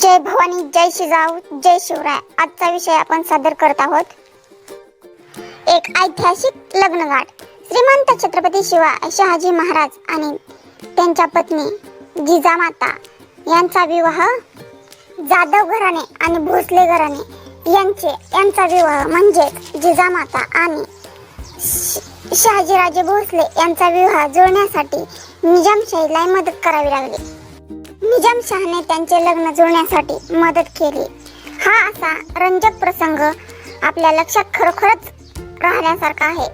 जय भवानी जय शिजाऊ जय शिवराय. आजचा विषय आपण सादर करत आहोत. एक ऐतिहासिक लग्नगाठ. श्रीमंत छत्रपती शिवा शहाजी महाराज आणि त्यांच्या पत्नी जिजामाता यांचा विवाह जाधव घराणे आणि भोसले घराणे यांचे यांचा विवाह म्हणजे जिजामाता आणि शहाजीराजे भोसले यांचा विवाह जुळण्यासाठी निजामशाहीला मदत करावी लागली. निजामशहाने त्यांचे लग्न जुळण्यासाठी मदत केली. हा असा रंजक प्रसंग आपल्या लक्षात खरोखरच राहण्यासारखा आहे.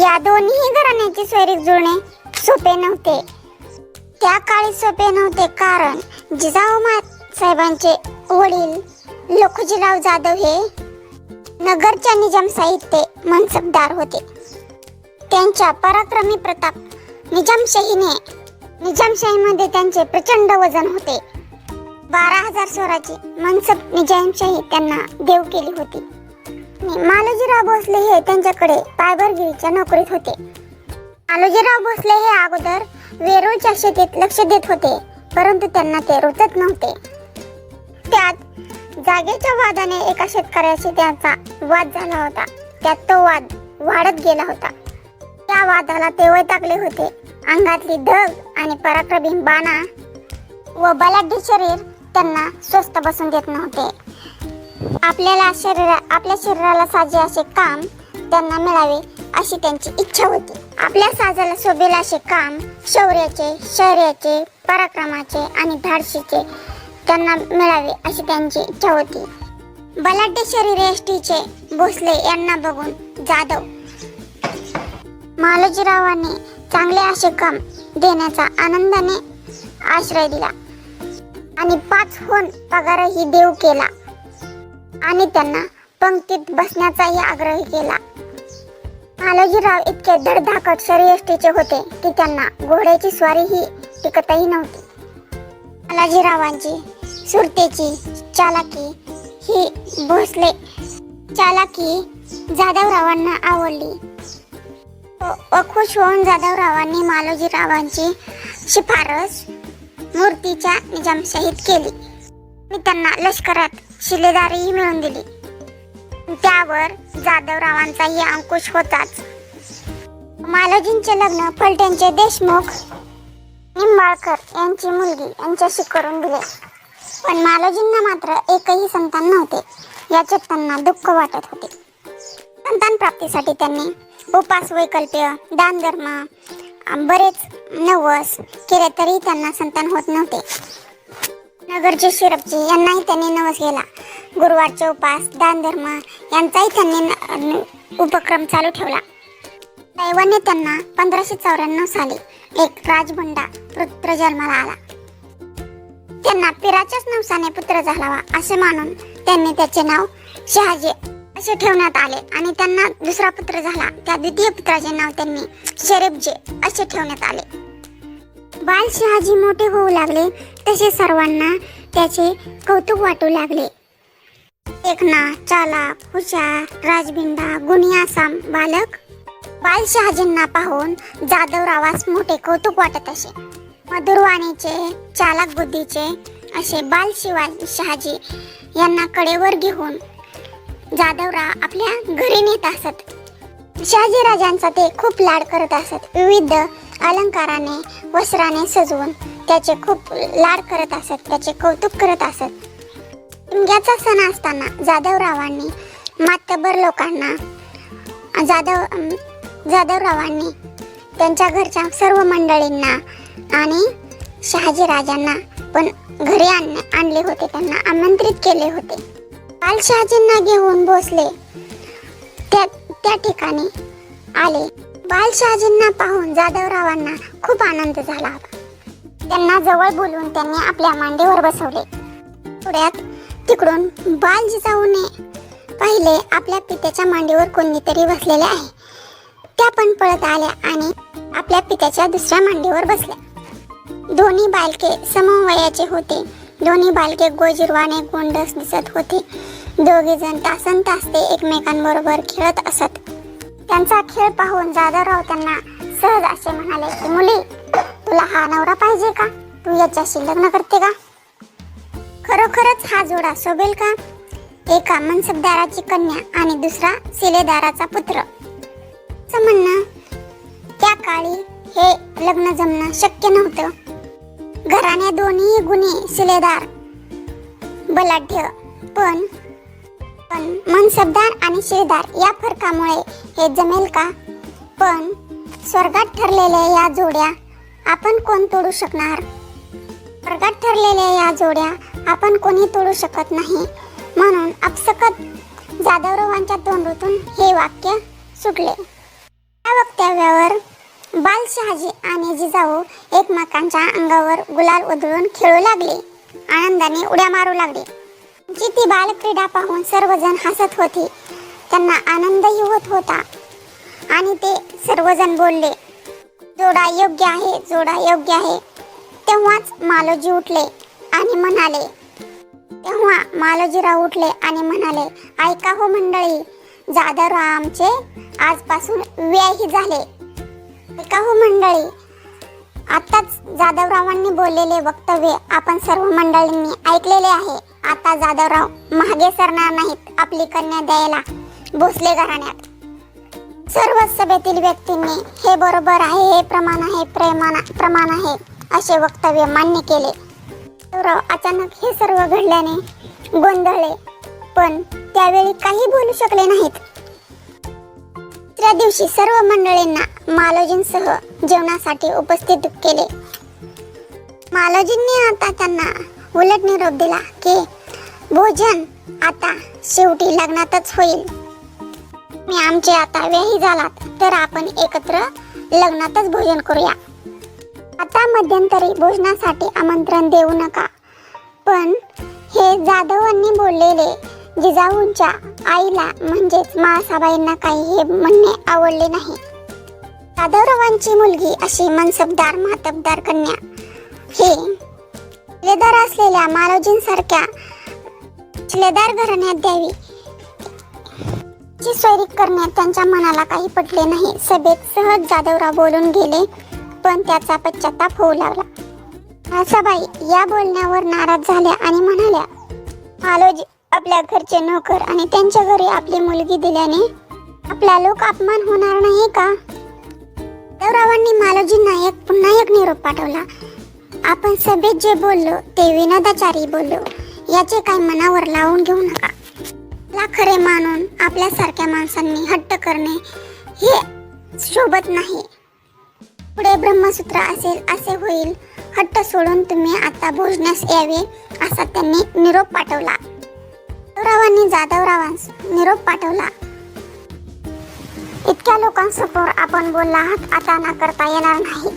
या दोन्ही घराण्याची स्वैरिक जुळणे सोपे नव्हते. त्या काळी सोपे नव्हते कारण जिजाऊ साहेबांचे वडील लखुजीराव जाधव हे नगरच्या निजाम साहित्य मनसबदार होते. त्यांच्या पराक्रमी प्रताप निजामशाहीने निजामशाहीमध्ये त्यांचे प्रचंड वजन होते. बारा हजार स्वराची मनसब निजामशाही त्यांना देव केली होती. मालोजीराव भोसले हे त्यांच्याकडे पायबरगिरीच्या नोकरीत होते. मालोजीराव भोसले हे अगोदर वेरूळच्या शेतीत लक्ष देत होते परंतु त्यांना ते रुचत नव्हते. त्यात जागेच्या वादाने एका शेतकऱ्याशी त्यांचा वाद झाला होता. त्यात तो वाद वाढत गेला होता. त्या वादाला ते वैतागले होते. अंगातली धग आणि पराक्रमी बाणा व बलाढ्य शरीर त्यांना स्वस्थ बसून देत नव्हते. आपल्याला शरीरा आपल्या शरीराला साजे असे काम त्यांना मिळावे अशी त्यांची इच्छा होती. आपल्या साजाला शोभेल असे काम शौर्याचे शौर्याचे पराक्रमाचे आणि धाडशीचे त्यांना मिळावे अशी त्यांची इच्छा होती. बलाढ्य शरीर एसटीचे भोसले यांना बघून जाधव मालोजीरावांनी चांगले असे काम देण्याचा आनंदाने आश्रय दिला. आणि पाच होन पगारही देव केला. आणि त्यांना पंक्तीत बसण्याचाही आग्रह केला. मालोजीराव इतके धडधाकट शरीयष्टीचे होते की त्यांना घोड्याची स्वारीही टिकतही नव्हती. मालाजीरावांची सुरतेची चालाकी ही भोसले चालाकी जाधवरावांना आवडली. व होऊन जाधवरावांनी मालोजीरावांची शिफारस मूर्तीच्या निजामशाहीत केली. आणि त्यांना लष्करात शिलेदारीही मिळवून दिली. त्यावर जाधवरावांचाही अंकुश होताच. मालोजींचे लग्न फलट्यांचे देशमुख निंबाळकर यांची मुलगी यांच्याशी करून दिले. पण मालोजींना मात्र एकही संतान नव्हते. याच्यात त्यांना दुःख वाटत होते. संतान प्राप्तीसाठी त्यांनी उपास वैकल्प्य दान धर्म बरेच नवस केले तरी त्यांना संतान होत नव्हते. नगरचे शिरपजी यांनाही त्यांनी नवस केला. गुरुवारचे उपास दान धर्म यांचाही त्यांनी न- उपक्रम चालू ठेवला. दैवाने त्यांना पंधराशे चौऱ्याण्णव साली एक राजबंडा पुत्र जन्माला आला. त्यांना पिराच्याच नवसाने पुत्र झालावा असे मानून त्यांनी त्याचे नाव शहाजी असे ठेवण्यात आले आणि त्यांना दुसरा पुत्र झाला. त्या द्वितीय पुत्राचे नाव त्यांनी शरीफजे असे ठेवण्यात आले. बाल शहाजी मोठे होऊ लागले. तसे सर्वांना त्याचे कौतुक वाटू लागले. एकना चालाक हुशार राजबिंडा गुणी आसाम बालक बाल शहाजींना पाहून जाधवरावास मोठे कौतुक वाटत असे. मधुरवाणीचे चालाक बुद्धीचे असे बाल शिवाजी शहाजी यांना कडेवर घेऊन जाधवराव आपल्या घरी नेत असत. शहाजी राजांचा ते खूप लाड करत असत. विविध अलंकाराने वस्त्राने सजवून त्याचे खूप लाड करत असत त्याचे कौतुक करत असत. याचा सण असताना जाधवरावांनी मातबर लोकांना जाधव जाधवरावांनी त्यांच्या घरच्या सर्व मंडळींना आणि शहाजी राजांना पण घरी आणले होते त्यांना आमंत्रित केले होते. बालशहाजींना घेऊन भोसले. त्या त्या ठिकाणी आले. बालशहाजींना पाहून जाधवरावांना खूप आनंद झाला त्यांना जवळ बोलवून त्यांनी आपल्या मांडीवर बसवले. थोड्यात तिकडून बाल जिजाऊने पाहिले आपल्या पित्याच्या मांडीवर कोणीतरी बसलेले आहे. त्या पण पळत आल्या आणि आपल्या पित्याच्या दुसऱ्या मांडीवर बसल्या. दोन्ही बालके समवयाचे होते. दोन्ही बालके गोजिरवाने गोंडस दिसत होते. दोघे जण तासन तास ते एकमेकांबरोबर खेळत असत. त्यांचा खेळ पाहून जाधवराव त्यांना सहज असे म्हणाले की मुली तुला हा नवरा पाहिजे का? तू याच्याशी लग्न करते का? खरोखरच हा जोडा शोभेल का? एका मनसबदाराची कन्या आणि दुसरा सिलेदाराचा पुत्र. म्हणणं? त्या काळी हे लग्न जमणं शक्य नव्हतं. घराने दोन्ही गुन्हे शिलेदार बलाढ्य पण पण मनसबदार आणि शिलेदार या फरकामुळे हे जमेल का? पण स्वर्गात ठरलेल्या या जोड्या आपण कोण तोडू शकणार? स्वर्गात ठरलेल्या या जोड्या आपण कोणी तोडू शकत नाही. म्हणून अपसकत जाधवरावांच्या तोंडूतून हे वाक्य सुटले. या वक्तव्यावर बाल शहाजी आणि जिजाऊ एकमेकांच्या अंगावर गुलाल उधळून खेळू लागले. आनंदाने उड्या मारू लागले. जी ती बालक्रीडा पाहून सर्वजण हसत होते त्यांना आनंदही होत होता. आणि ते सर्वजण बोलले जोडा योग्य आहे जोडा योग्य आहे. तेव्हाच मालोजी उठले आणि म्हणाले तेव्हा मालोजीराव उठले आणि म्हणाले ऐका हो मंडळी जाधवराव आमचे आजपासून व्ययही झाले. ऐका हो मंडळी आत्ताच जाधवरावांनी बोललेले वक्तव्य आपण सर्व मंडळींनी ऐकलेले आहे. आता जाधवराव मागे सरणार नाहीत आपली कन्या द्यायला. भोसले घराण्यात. सर्व सभेतील व्यक्तींनी हे बरोबर आहे हे प्रमाण आहे प्रेमाना प्रमाण आहे असे वक्तव्य मान्य केले. जाधवराव अचानक हे सर्व घडल्याने गोंधळले पण त्यावेळी काही बोलू शकले नाहीत. दुसऱ्या दिवशी सर्व मंडळींना मालोजींसह जेवणासाठी उपस्थित केले. मालोजींनी आता त्यांना उलट निरोप दिला की भोजन. आता शेवटी लग्नातच होईल. मी आमचे आता वेळही झालात तर आपण एकत्र लग्नातच भोजन करूया. आता मध्यंतरी भोजनासाठी आमंत्रण देऊ नका. पण हे जाधवांनी बोललेले जिजाऊंच्या आईला म्हणजेच माळसाबाईंना काही हे म्हणणे आवडले नाही. जाधवरावांची मुलगी अशी मनसबदार मातबदार कन्या. हे शिलेदार असलेल्या मालोजींसारख्या शिलेदार घराण्यात द्यावी. ची सोयरी करण्यात त्यांच्या मनाला काही पटले नाही. सभेत सहज जाधवराव बोलून गेले पण त्याचा पश्चाताप होऊ लागला. आसाबाई या बोलण्यावर नाराज झाल्या आणि म्हणाल्या मालोजी आपल्या घरचे नोकर आणि त्यांच्या घरी आपली मुलगी दिल्याने आपला लोक अपमान होणार नाही का? जाधवरावांनी मालोजींना एक पुन्हा एक निरोप पाठवला. आपण सभेत जे बोललो ते विनोदाचारी बोललो. याचे काही मनावर लावून घेऊ नका. ला खरे मानून आपल्यासारख्या माणसांनी हट्ट करणे हे शोभत नाही. पुढे ब्रह्मसूत्र असेल असे होईल. हट्ट सोडून तुम्ही आता भोजण्यास यावे असा त्यांनी निरोप पाठवला. जाधवरावांनी जाधवरावांस निरोप पाठवला. इतक्या लोकांसमोर आपण बोलला आहात आता ना करता येणार नाही.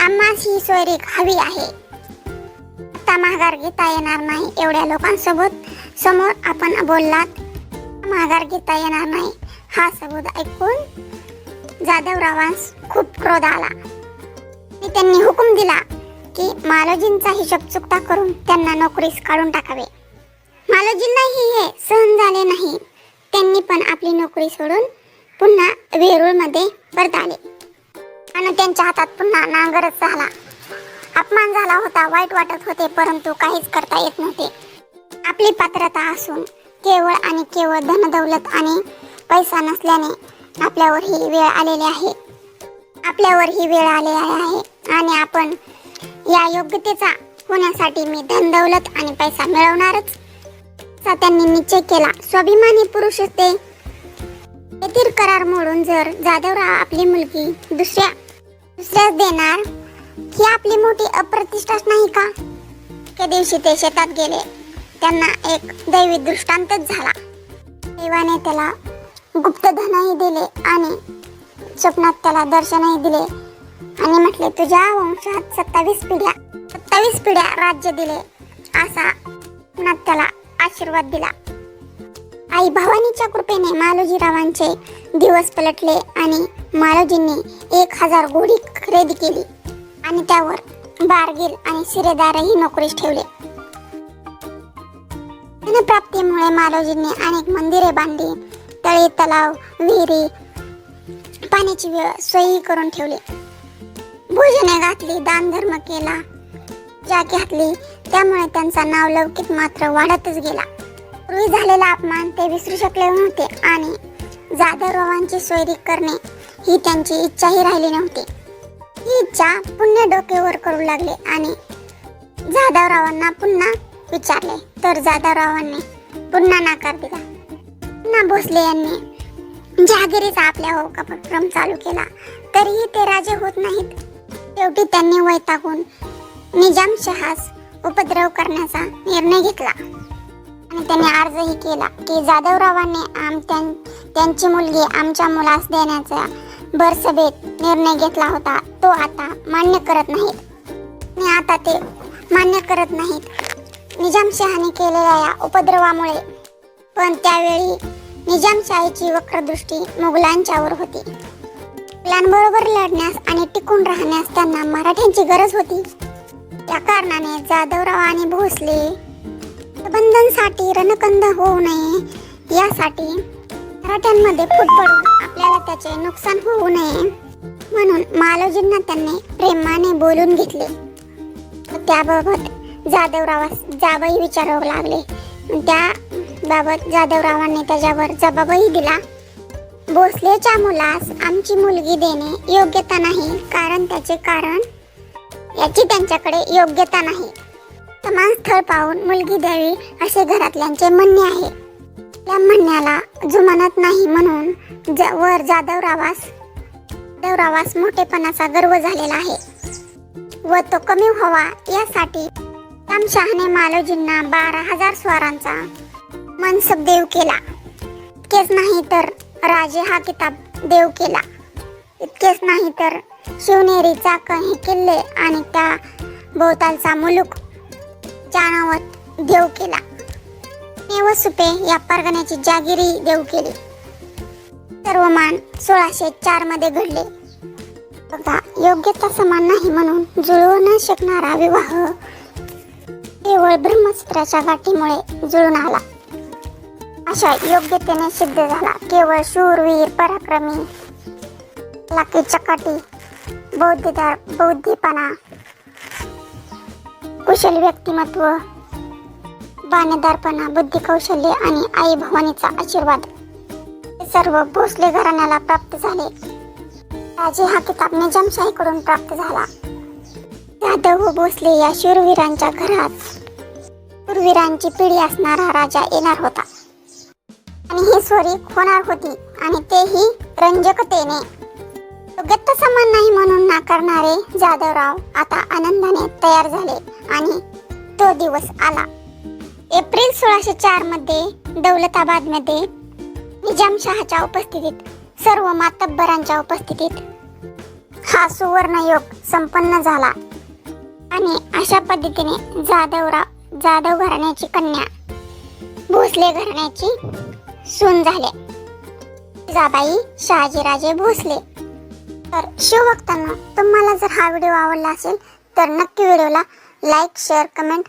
आम्हास ही सोयरीक हवी आहे. आता माघार घेता येणार नाही एवढ्या लोकांसोबत. समोर आपण बोललात माघार घेता येणार नाही. हा सबूत ऐकून जाधवरावांस खूप क्रोध आला. आणि त्यांनी हुकूम दिला की मालोजींचा हिशोब चुकता करून त्यांना नोकरीस काढून टाकावे. मालोजींनाही हे सहन झाले नाही. त्यांनी पण आपली नोकरी सोडून पुन्हा वेरूळमध्ये परत आले. आणि त्यांच्या हातात पुन्हा नांगरच झाला. अपमान झाला होता वाईट वाटत होते परंतु काहीच करता येत नव्हते. आपली पात्रता असून केवळ आणि केवळ धनदौलत आणि पैसा नसल्याने आपल्यावर ही वेळ आलेली आहे. आपल्यावर ही वेळ आलेली आहे आणि आपण या योग्यतेचा होण्यासाठी मी धनदौलत आणि पैसा मिळवणारच. त्यांनी निश्चय केला. स्वाभिमानी पुरुष ते करार मोडून जर जाधवराव आपली मुलगी दुसऱ्या दुसऱ्याच देणार ही आपली मोठी अप्रतिष्ठाच नाही का? त्या दिवशी ते शेतात गेले. त्यांना एक दैवी दृष्टांतच झाला. देवाने त्याला गुप्तधनही दिले आणि स्वप्नात त्याला दर्शनही दिले. आणि म्हटले तुझ्या वंशात सत्तावीस पिढ्या सत्तावीस पिढ्या राज्य दिले. असा स्वप्नात त्याला आशीर्वाद दिला. आई भवानीच्या कृपेने मालोजीरावांचे दिवस पलटले आणि मालोजींनी एक हजार गोडी खरेदी केली. आणि त्यावर बारगील आणि सिरेदारही नोकरीस ठेवले. प्राप्तीमुळे मालोजींनी अनेक मंदिरे बांधली तळे तलाव विहिरी पाण्याची वेळ सोयी करून ठेवली. भोजने घातली दान धर्म केला ज्या घातली त्यामुळे त्यांचा नाव लौकिक मात्र वाढतच गेला. पूर्वी झालेला अपमान ते विसरू शकले नव्हते आणि जाधवरावांची सोयरी करणे ही त्यांची इच्छाही राहिली नव्हती. ही इच्छा पुन्हा डोकेवर करू लागले आणि जाधवरावांना पुन्हा विचारले तर जाधवरावांनी पुन्हा नकार दिला. ना भोसले यांनी जहागिरीचा आपल्या हो उपक्रम चालू केला तरीही ते राजे होत नाहीत. शेवटी त्यांनी वैतागून निजामशहास उपद्रव करण्याचा निर्णय घेतला. आणि त्यांनी अर्जही केला की जाधवरावांनी आम त्यां- त्यांची मुलगी आमच्या मुलास देण्याचा भरसभेत निर्णय घेतला होता. तो आता मान्य करत नाहीत. मी आता ते मान्य करत नाहीत. निजामशहाने केलेल्या या उपद्रवामुळे. पण त्यावेळी निजामशाहीची वक्रदृष्टी मुघलांच्यावर होती. मुघलांबरोबर लढण्यास आणि टिकून राहण्यास त्यांना मराठ्यांची गरज होती. या कारणाने जाधवराव आणि भोसले बंधनसाठी रणकंद होऊ नये यासाठी मराठ्यांमध्ये फूट पडून आपल्याला त्याचे नुकसान होऊ नये म्हणून मालोजींना त्यांनी प्रेमाने बोलून घेतले. त्याबाबत जाधवरावास जाबही विचारावं लागले. त्याबाबत जाधवरावांनी त्याच्यावर जबाबही दिला. भोसलेच्या मुलास आमची मुलगी देणे योग्यता नाही कारण त्याचे कारण याची त्यांच्याकडे योग्यता नाही. समान स्थळ पाहून मुलगी द्यावी असे घरातल्यांचे म्हणणे आहे. त्या म्हणण्याला जुमानत नाही म्हणून ज- वर जाधवरावास जाधवरावास मोठेपणाचा गर्व झालेला आहे. व तो कमी व्हावा यासाठी रामशहाने मालोजींना बारा हजार स्वारांचा मनसब देव केला. इतकेच नाही तर राजे हा किताब देव केला. इतकेच नाही तर शिवनेरी चाकण हे किल्ले आणि त्या भोवतालचा मुलूक जाणावत देव केला. व सुपे या परगण्याची जागिरी देऊ केली. सर्व मान सोळाशे चारमध्ये घडले. बघा योग्यता समान नाही म्हणून जुळवू न शकणारा विवाह केवळ ब्रह्मसूत्राच्या गाठीमुळे जुळून आला. अशा योग्यतेने सिद्ध झाला. केवळ शूरवीर पराक्रमी लाकी चकाटी बौद्धदार बौद्धिपणा कुशल व्यक्तिमत्व बाणेदारपणा बुद्धी कौशल्य आणि आई भवानीचा आशीर्वाद. हे सर्व भोसले घराण्याला प्राप्त झाले. राजे हा किताब निजामशाहीकडून प्राप्त झाला. जाधव व भोसले या शूरवीरांच्या घरात. शूरवीरांची पिढी असणारा राजा येणार होता. आणि ही स्वरी होणार होती आणि तेही रंजकतेने. गत्त समान नाही म्हणून नाकारणारे जाधवराव आता आनंदाने तयार झाले आणि तो दिवस आला. एप्रिल सोळाशे चारमध्ये दौलताबादमध्ये निजामशहाच्या उपस्थितीत सर्व मातब्बरांच्या उपस्थितीत हा सुवर्णयोग संपन्न झाला आणि अशा पद्धतीने जाधवराव जाधव घराण्याची कन्या भोसले घराण्याची सून झाले. जाबाई शहाजीराजे भोसले. तर शिवभक्तांना तुम्हाला जर हा व्हिडिओ आवडला असेल तर नक्की व्हिडिओला लाईक शेअर कमेंट